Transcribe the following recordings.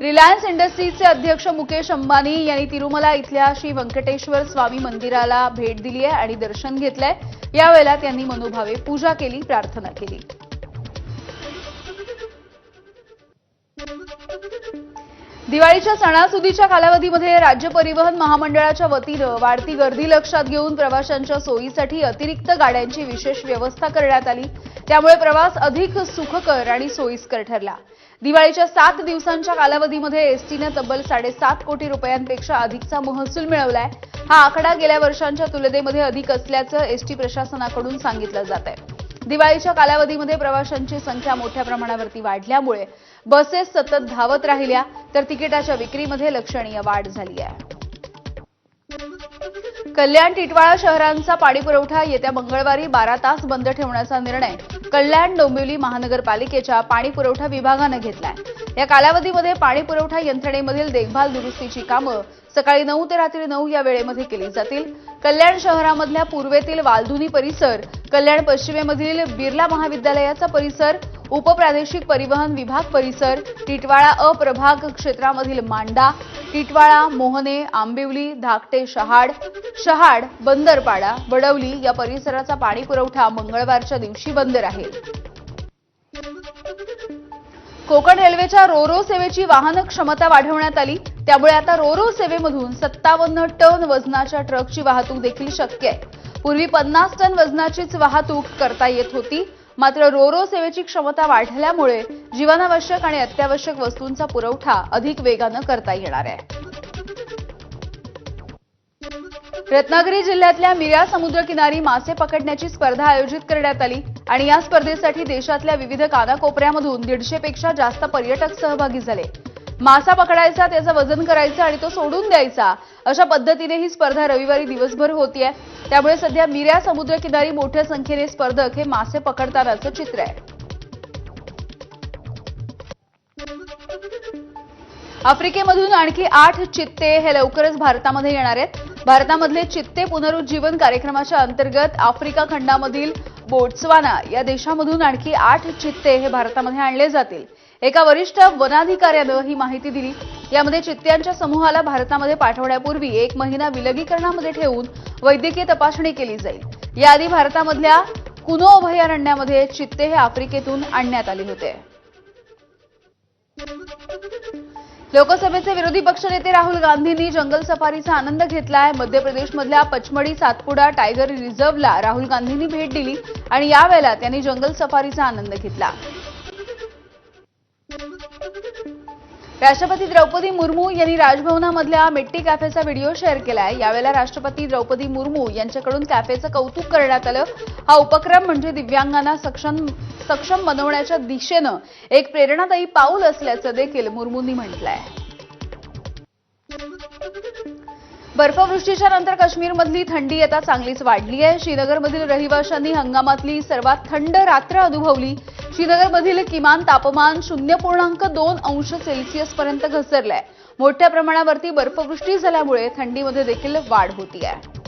Reliance इंडस्ट्रीजचे अध्यक्ष मुकेश अंबानी यांनी तिरुमला इथल्या श्री व्यंकटेश्वर स्वामी मंदिराला भेट दिली आहे आणि दर्शन घेतलंय. यावेळेला त्यांनी मनोभावे पूजा केली प्रार्थना केली. दिवाळीच्या सणासुदीच्या कालावधीमध्ये राज्य परिवहन महामंडळाच्या वतीनं वाढती गर्दी लक्षात घेऊन प्रवाशांच्या सोयीसाठी अतिरिक्त गाड्यांची विशेष व्यवस्था करण्यात आली. त्यामुळे प्रवास अधिक सुखकर आणि सोयीस्कर ठरला. दिवाळीच्या सात दिवसांच्या कालावधीमध्ये एसटीनं तब्बल साडेसात कोटी रुपयांपेक्षा अधिकचा महसूल मिळवलाय. हा आकडा गेल्या वर्षांच्या तुलनेमध्ये अधिक असल्याचं एसटी प्रशासनाकडून सांगितलं जात आहे दिवाळीच्या कालावधीमध्ये प्रवाशांची संख्या मोठ्या प्रमाणावरती वाढल्यामुळे बसेस सतत धावत राहिल्या तर तिकिटाच्या विक्रीमध्ये लक्षणीय वाढ झाली आहे. कल्याण टिटवाळा शहरांचा पाणीपुरवठा येत्या मंगळवारी बारा तास बंद ठेवण्याचा निर्णय कल्याण डोंबिवली महानगरपालिकेच्या पाणीपुरवठा विभागानं घेतलाय. या कालावधीमध्ये पाणीपुरवठा यंत्रणेमधील देखभाल दुरुस्तीची कामं सकाळी नऊ ते रात्री नऊ या वेळेमध्ये केली जातील. कल्याण शहरामधल्या पूर्वेतील वालधुनी परिसर कल्याण पश्चिमेमधील बिर्ला महाविद्यालयाचा परिसर उपप्रादेशिक परिवहन विभाग परिसर टिटवाळा अ प्रभाग क्षेत्रामधील मांडा टिटवाळा मोहने आंबिवली धाकटे शहाड शहाड बंदरपाडा वडवली या परिसराचा पाणी पुरवठा मंगळवारच्या दिवशी बंद राहील. कोकण रेल्वेच्या रोरो सेवेची वाहन क्षमता वाढवण्यात आली. त्यामुळे आता रोरो सेवेमधून सत्तावन्न टन वजनाच्या ट्रकची वाहतूक देखील शक्य आहे. पूर्वी पन्नास टन वजनाचीच वाहतूक करता येत होती. मात्र रोरो सेवेची क्षमता वाढल्यामुळे जीवनावश्यक आणि अत्यावश्यक वस्तूंचा पुरवठा अधिक वेगानं करता येणार आहे. रत्नागिरी जिल्ह्यातल्या मिऱ्या समुद्रकिनारी मासे पकडण्याची स्पर्धा आयोजित करण्यात आली आणि या स्पर्धेसाठी देशातल्या विविध कानाकोपऱ्यामधून दीडशेपेक्षा जास्त पर्यटक सहभागी झाले. मासा पकडायचा त्याचं वजन करायचं आणि तो सोडून द्यायचा. अशा पद्धतीने ही स्पर्धा रविवारी दिवसभर होतीये. त्यामुळे सध्या मिऱ्या समुद्रकिनारी मोठ्या संख्येने स्पर्धक हे मासे पकडतानाचं चित्र आहे. आफ्रिकेमधून आणखी आठ चित्ते हे लवकरच भारतामध्ये येणार आहेत. भारतामधले चित्ते पुनरुज्जीवन कार्यक्रमाच्या अंतर्गत आफ्रिका खंडामधील बोट्सवाना या देशामधून आणखी आठ चित्ते हे भारतामध्ये आणले जातील. एका वरिष्ठ वनाधिकाऱ्यानं ही माहिती दिली. यामध्ये चित्त्यांच्या समूहाला भारतामध्ये पाठवण्यापूर्वी एक महिना विलगीकरणामध्ये ठेवून वैद्यकीय तपासणी केली जाईल. याआधी भारतामधल्या कुनो अभयारण्यामध्ये चित्ते हे आफ्रिकेतून आणण्यात आले होते. लोकसभेचे विरोधी पक्षनेते राहुल गांधींनी जंगल सफारीचा आनंद घेतलाय. मध्य प्रदेशमधल्या पचमडी सातपुडा टायगर रिझर्व्हला राहुल गांधींनी भेट दिली आणि यावेळेला त्यांनी जंगल सफारीचा आनंद घेतला. राष्ट्रपती द्रौपदी मुर्मू यांनी राजभवनामधल्या मिट्टी कॅफेचा व्हिडिओ शेअर केलाय. यावेळेला राष्ट्रपती द्रौपदी मुर्मू यांच्याकडून कॅफेचं कौतुक करण्यात आलं. हा उपक्रम म्हणजे दिव्यांगांना सक्षम सक्षम बनवण्याच्या दिशेनं एक प्रेरणादायी पाऊल असल्याचं देखील मुर्मूंनी म्हटलंय. बर्फवृष्टीच्या नंतर काश्मीरमधली थंडी आता चांगलीच वाढली आहे. श्रीनगरमधील रहिवाशांनी हंगामातली सर्वात थंड रात्र अनुभवली. श्रीनगरमधील किमान तापमान शून्य पूर्णांक दोन अंश सेल्सिअस पर्यंत घसरलंय. मोठ्या प्रमाणावरती बर्फवृष्टी झाल्यामुळे थंडीमध्ये देखील वाढ होती आहे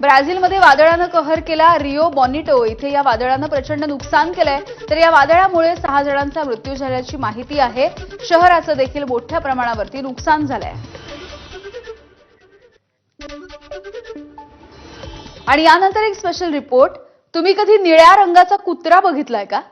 ब्राझीलमध्ये वादळानं कहर केला. रिओ बॉनिटो इथे या वादळानं प्रचंड नुकसान केलंय. तर या वादळामुळे सहा जणांचा मृत्यू झाल्याची माहिती आहे. शहराचं देखील मोठ्या प्रमाणावरती नुकसान झालंय. आणि यानंतर एक स्पेशल रिपोर्ट तुम्ही कधी निळ्या रंगाचा कुत्रा बघितलाय का?